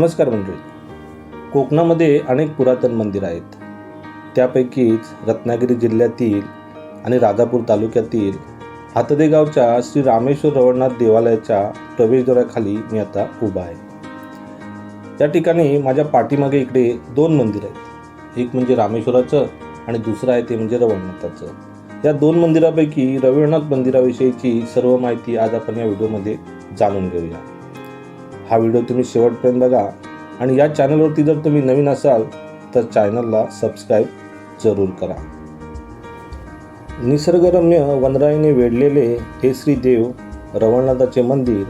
नमस्कार मंडळी. कोकणामध्ये अनेक पुरातन मंदिर आहेत. त्यापैकीच रत्नागिरी जिल्ह्यातील आणि राजापूर तालुक्यातील हातदेगावच्या श्री रामेश्वर रवळनाथ देवालयाच्या प्रवेशद्वाराखाली मी आता उभा आहे. त्या ठिकाणी माझ्या पाठीमागे इकडे दोन मंदिर आहेत. एक म्हणजे रामेश्वराचं आणि दुसरं आहे ते म्हणजे रवळनाथाचं. या दोन मंदिरापैकी रवळनाथ मंदिराविषयीची सर्व माहिती आज आपण या व्हिडिओमध्ये जाणून घेऊया. हा व्हिडिओ तुम्ही शेवटपर्यंत बघा. आणि या चॅनलवरती जर तुम्ही नवीन असाल तर चॅनलला सबस्क्राईब जरूर करा. निसर्गरम्य वनराईने वेढलेले हे श्रीदेव रवळनाथाचे मंदिर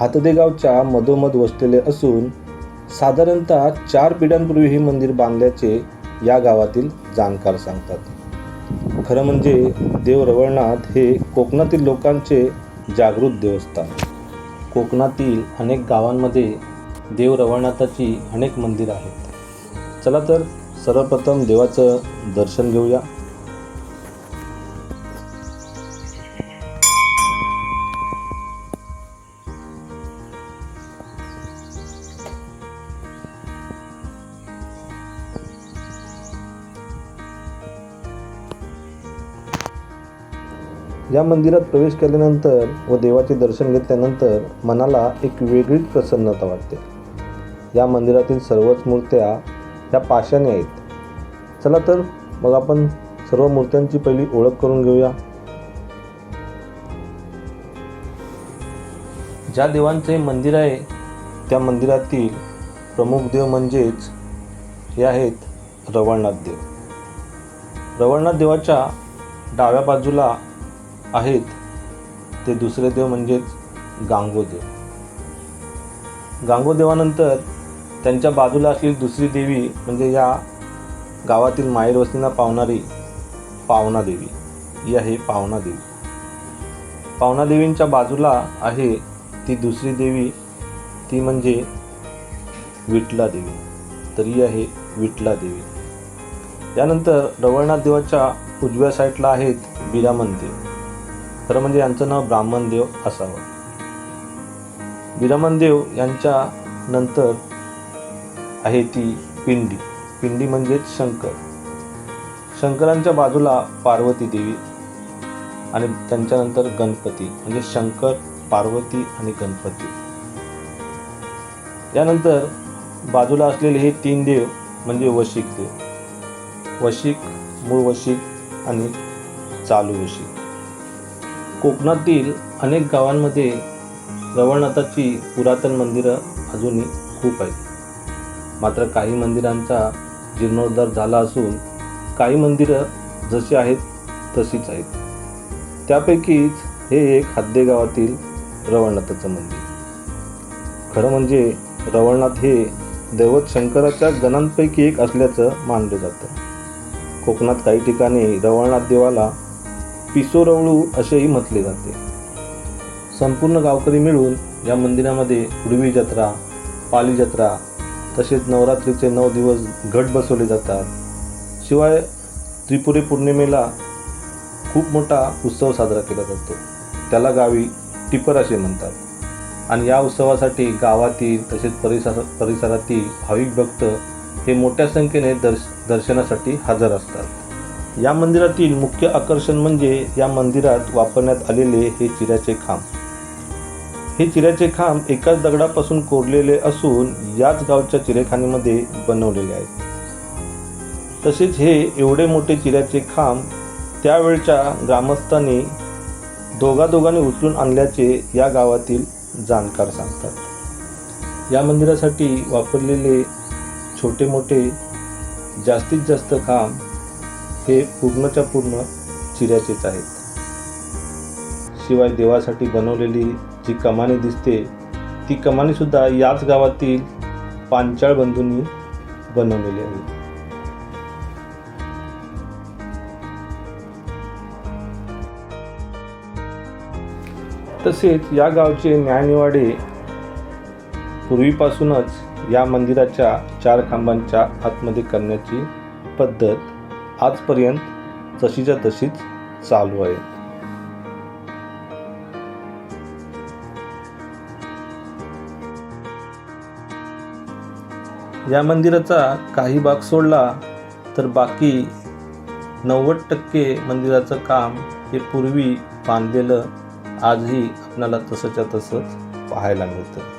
हातदेगावच्या मधोमध वसलेले असून साधारणतः चार पिढ्यांपूर्वी हे मंदिर बांधल्याचे या गावातील जाणकार सांगतात. खरं म्हणजे देव रवळनाथ हे कोकणातील लोकांचे जागृत देवस्थान. कोकणातील अनेक गावांमध्ये देव रवळनाथाची अनेक मंदिरं आहेत. चला तर सर्वप्रथम देवाचं दर्शन घेऊया. या मंदिरात प्रवेश केल्यानंतर व देवाचे दर्शन घेतल्यानंतर मनाला एक वेगळीच प्रसन्नता वाटते. या मंदिरातील सर्वच मूर्त्या ह्या पाशाने आहेत. चला तर मग आपण सर्व मूर्त्यांची पहिली ओळख करून घेऊया. ज्या देवांचे मंदिर आहे त्या मंदिरातील प्रमुख देव म्हणजेच हे आहेत रवळनाथ देव. रवळनाथ देवाच्या डाव्या बाजूला आहेत ते दुसरे देव म्हणजेच गांगोदेव. गांगोदेवानंतर त्यांच्या बाजूला असलेली दुसरी देवी म्हणजे या गावातील माहेर वस्तींना पावणारी पावना देवी. ही आहे पावना देवी. पावना देवींच्या बाजूला आहे ती दुसरी देवी ती म्हणजे विठला देवी. तर ही आहे विठला देवी. यानंतर रवळनाथ देवाच्या उजव्या साईडला आहेत बिरामन देव. खरं म्हणजे यांचं नाव ब्राह्मण देव असावं. बिरामन देव यांच्या नंतर आहे ती पिंडी. पिंडी म्हणजेच शंकर. शंकरांच्या बाजूला पार्वती देवी आणि त्यांच्यानंतर गणपती म्हणजे शंकर पार्वती आणि गणपती. यानंतर बाजूला असलेले हे तीन देव म्हणजे वशिक देव. वशिक मूळ वशिक आणि चालू वशिक. कोकणातील अनेक गावांमध्ये रवळनाथाची पुरातन मंदिरं अजूनही खूप आहेत. मात्र काही मंदिरांचा जीर्णोद्धार झाला असून काही मंदिरं जशी आहेत तशीच आहेत. त्यापैकीच हे एक हद्दे गावातील रवळनाथाचं मंदिर. खरं म्हणजे रवळनाथ हे दैवत शंकराच्या गणांपैकी एक असल्याचं मानलं जातं. कोकणात काही ठिकाणी रवळनाथ देवाला पिसोरवळू असेही म्हटले जाते. संपूर्ण गावकरी मिळून या मंदिरामध्ये उडवी जत्रा पाली जत्रा तसेच नवरात्रीचे नऊ दिवस घट बसवले जातात. शिवाय त्रिपुरी पौर्णिमेला खूप मोठा उत्सव साजरा केला जातो. त्याला गावी टिपर असे म्हणतात. आणि या उत्सवासाठी गावातील तसेच परिसर परिसरातील भाविक भक्त हे मोठ्या संख्येने दर्श दर्शनासाठी हजर असतात. या मंदिरातील मुख्य आकर्षण म्हणजे या मंदिरात वापरण्यात आलेले हे चिऱ्याचे खांब. हे चिऱ्याचे खांब एकाच दगडापासून कोरलेले असून याच गावच्या चिरेखानीमध्ये बनवलेले आहेत. तसेच हे एवढे मोठे चिऱ्याचे खांब त्यावेळच्या ग्रामस्थांनी दोघा दोघांनी उचलून आणल्याचे या गावातील जाणकार सांगतात. या मंदिरासाठी वापरलेले छोटे मोठे जास्तीत जास्त खांब हे पूर्णच्या पूर्ण चिऱ्याचेच आहेत. शिवाय देवासाठी बनवलेली जी कमानी दिसते ती कमानीसुद्धा याच गावातील पांचाळ बंधूंनी बनवलेली आहे. तसेच या गावचे न्यायनिवाडे पूर्वीपासूनच या मंदिराच्या चार खांबांच्या आतमध्ये करण्याची पद्धत आजपर्यंत जशीच्या तशीच चालू आहे. या मंदिराचा काही भाग सोडला तर बाकी नव्वद टक्के मंदिराचं काम हे पूर्वी बांधलेलं आजही आपल्याला तसंच्या तसंच पाहायला मिळतं.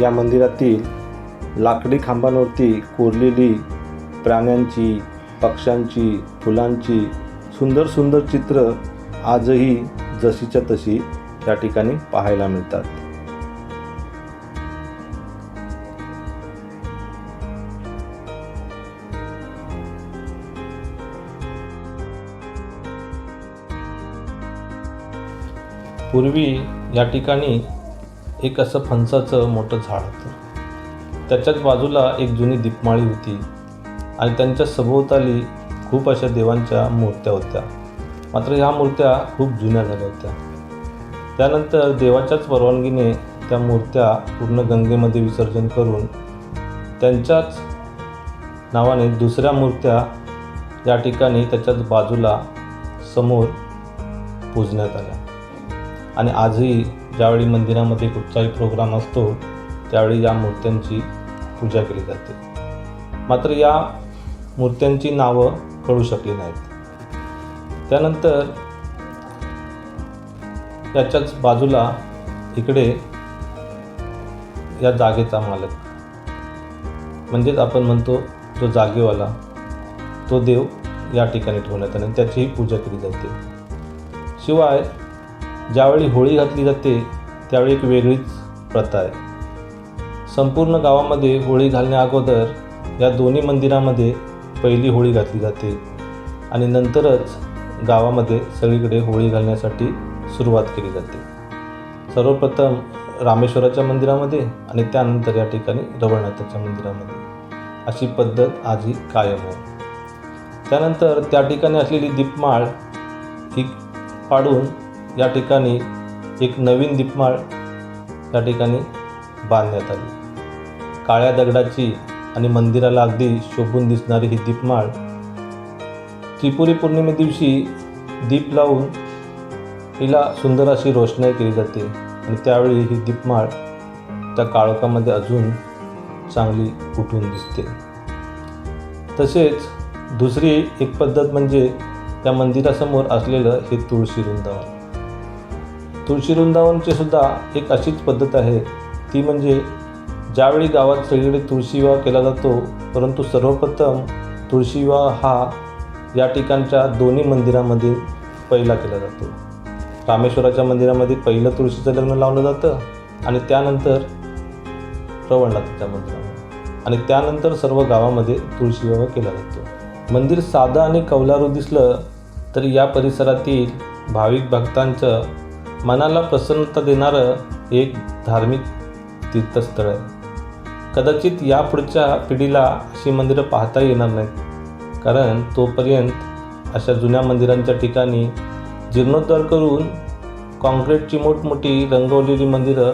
या मंदिरातील लाकडी खांबांवरती कोरलेली प्राण्यांची पक्ष्यांची फुलांची सुंदर सुंदर चित्र आजही जशीच्या तशी या ठिकाणी पाहायला मिळतात. पूर्वी या ठिकाणी एक असं फणसाचं मोठं झाड होतं. त्याच्याच बाजूला एक जुनी दीपमाळी होती आणि त्यांच्या सभोवताली खूप अशा देवांच्या मूर्त्या होत्या. मात्र ह्या मूर्त्या खूप जुन्या झाल्या होत्या. त्यानंतर देवाच्याच परवानगीने त्या मूर्त्या पूर्ण गंगेमध्ये विसर्जन करून त्यांच्याच नावाने दुसऱ्या मूर्त्या या ठिकाणी त्याच्याच बाजूला समोर पूजण्यात आल्या. आणि आजही ज्यावेळी मंदिरामध्ये कुठचाही प्रोग्राम असतो त्यावेळी या मूर्त्यांची पूजा केली जाते. मात्र या मूर्त्यांची नावं कळू शकली नाहीत. त्यानंतर त्याच्याच बाजूला इकडे या जागेचा मालक. म्हणजेच आपण म्हणतो जो जागेवाला तो देव या ठिकाणी ठेवण्यात आला आणि त्याचीही पूजा केली जाते. शिवाय ज्यावेळी होळी घातली जाते त्यावेळी एक वेगळीच प्रथा आहे. संपूर्ण गावामध्ये होळी घालण्याअगोदर या दोन्ही मंदिरामध्ये पहिली होळी घातली जाते आणि नंतरच गावामध्ये सगळीकडे होळी घालण्यासाठी सुरुवात केली जाते. सर्वप्रथम रामेश्वराच्या मंदिरामध्ये आणि त्यानंतर या ठिकाणी रवळनाथाच्या मंदिरामध्ये. अशी पद्धत आजही कायम आहे. त्यानंतर त्या ठिकाणी असलेली दीपमाळ ही पाडून या ठिकाणी एक नवीन दीपमाळ या ठिकाणी बांधण्यात आली. काळ्या दगडाची आणि मंदिराला अगदी शोभून दिसणारी ही दीपमाळ त्रिपुरी पौर्णिमे दिवशी दीप लावून हिला सुंदर अशी रोषणाई केली जाते आणि त्यावेळी ही दीपमाळ त्या काळोखामध्ये अजून चांगली उठून दिसते. तसेच दुसरी एक पद्धत म्हणजे त्या मंदिरासमोर असलेलं हे तुळशी वृंदावन. तुळशी वृंदावनची सुद्धा एक अशीच पद्धत आहे. ती म्हणजे ज्यावेळी गावात सगळीकडे तुळशी विवाह केला जातो परंतु सर्वप्रथम तुळशी विवाह हा या ठिकाणच्या दोन्ही मंदिरामध्ये पहिला केला जातो. रामेश्वराच्या मंदिरामध्ये पहिलं तुळशीचं लग्न लावलं जातं आणि त्यानंतर रवळनाथाच्या मंदिरामध्ये. आणि त्यानंतर सर्व गावामध्ये तुळशी विवाह केला जातो. मंदिर साधं आणि कौलारू दिसलं तरी या परिसरातील भाविक भक्तांचं मनाला प्रसन्नता देणारं एक धार्मिक तीर्थस्थळ आहे. कदाचित यापुढच्या पिढीला अशी मंदिरं पाहता येणार नाहीत. कारण तोपर्यंत अशा जुन्या मंदिरांच्या ठिकाणी जीर्णोद्धार करून कॉन्क्रीटची मोठमोठी रंगवलेली मंदिरं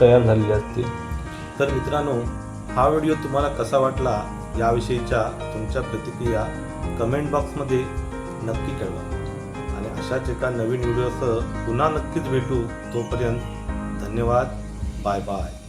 तयार झालेली असतील. तर मित्रांनो हा व्हिडिओ तुम्हाला कसा वाटला याविषयीच्या तुमच्या प्रतिक्रिया कमेंट बॉक्समध्ये नक्की कळवा. अशाच एका नवीन व्हिडिओसह पुन्हा नक्कीच भेटू. तोपर्यंत धन्यवाद. Bye bye.